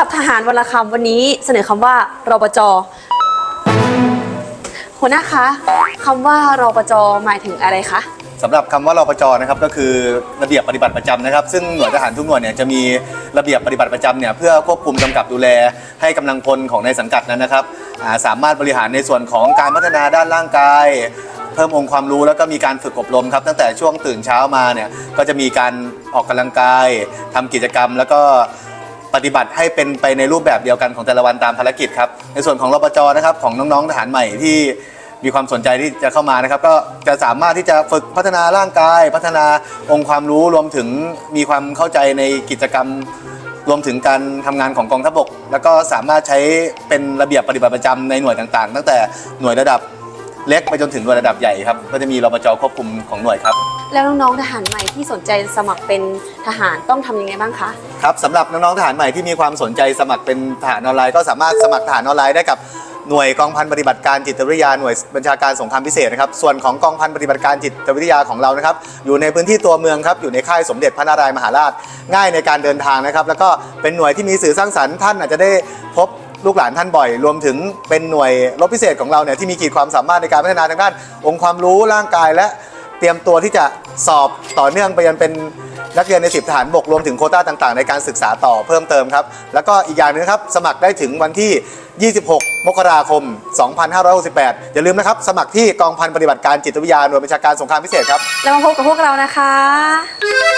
ศัพท์ทหารวรรณคำวันนี้เสนอคำว่ารปจหัวหน้าคะคำว่ารปจหมายถึงอะไรคะสำหรับคำว่ารปจนะครับก็คือระเบียบปฏิบัติประจำนะครับ ซึ่งหน่วยทหารทุกหน่วยเนี่ยจะมีระเบียบปฏิบัติประจำเนี่ยเพื่อควบคุมกำกับดูแลให้กำลังพลของในสังกัดนั้นนะครับสามารถบริหารในส่วนของการพัฒนาด้านร่างกาย เพิ่มองค์ความรู้แล้วก็มีการฝึกอบรมครับตั้งแต่ช่วงตื่นเช้ามาเนี่ยก็จะมีการออกกำลังกายทำกิจกรรมแล้วก็ ปฏิบัติให้เป็นไปในรูปแบบเดียวกันของแต่ละวันตามภารกิจครับในส่วนของรปจนะครับของน้องๆทหารใหม่ที่มีความสนใจที่จะเข้ามานะครับก็จะสามารถที่จะฝึกพัฒนาร่างกาย พัฒนาองค์ความรู้รวมถึงมีความเข้าใจในกิจกรรม รวมถึงการทำงานของกองทัพบก แล้วก็สามารถใช้เป็นระเบียบปฏิบัติประจำในหน่วยต่างๆ ตั้งแต่หน่วยระดับ เล็กไปจนถึงหน่วยระดับใหญ่ครับ ก็จะมีรปจควบคุมของหน่วยครับ แล้วน้องๆทหารใหม่ที่สนใจสมัครเป็นทหารต้องทำยังไงบ้างคะ ครับสำหรับน้องๆทหารใหม่ที่มีความสนใจสมัครเป็นทหารออนไลน์ก็สามารถสมัครทหารออนไลน์ได้กับหน่วยกองพันปฏิบัติการจิตวิทยาหน่วยบัญชาการสงครามพิเศษนะครับส่วนของกองพันปฏิบัติการจิตวิทยาของเรานะครับอยู่ในพื้นที่ตัวเมืองครับอยู่ในค่ายสมเด็จพระนารายณ์มหาราช ง่ายในการเดินทางนะครับแล้วก็เป็นหน่วยที่มีสื่อสร้างสรรค์ท่านอาจจะได้พบ ลูกหลานท่านบ่อย รวมถึงเป็นหน่วยรบพิเศษของเราเนี่ยที่มีขีดความสามารถในการพัฒนาทางด้าน องค์ความรู้ร่างกายและเตรียมตัวที่จะสอบต่อเนื่องไปยันเป็นนักเรียนในสิบทหารบกรวมถึงโคต้าต่างๆ ในการศึกษาต่อเพิ่มเติมครับ แล้วก็อีกอย่างหนึงครับ สมัครได้ถึงวันที่ 26 มกราคม 2568 อย่าลืมนะครับ สมัครที่กองพันปฏิบัติการจิตวิทยาหน่วยบัญชาการสงครามพิเศษครับ แล้วมาพบกับพวกเรานะคะ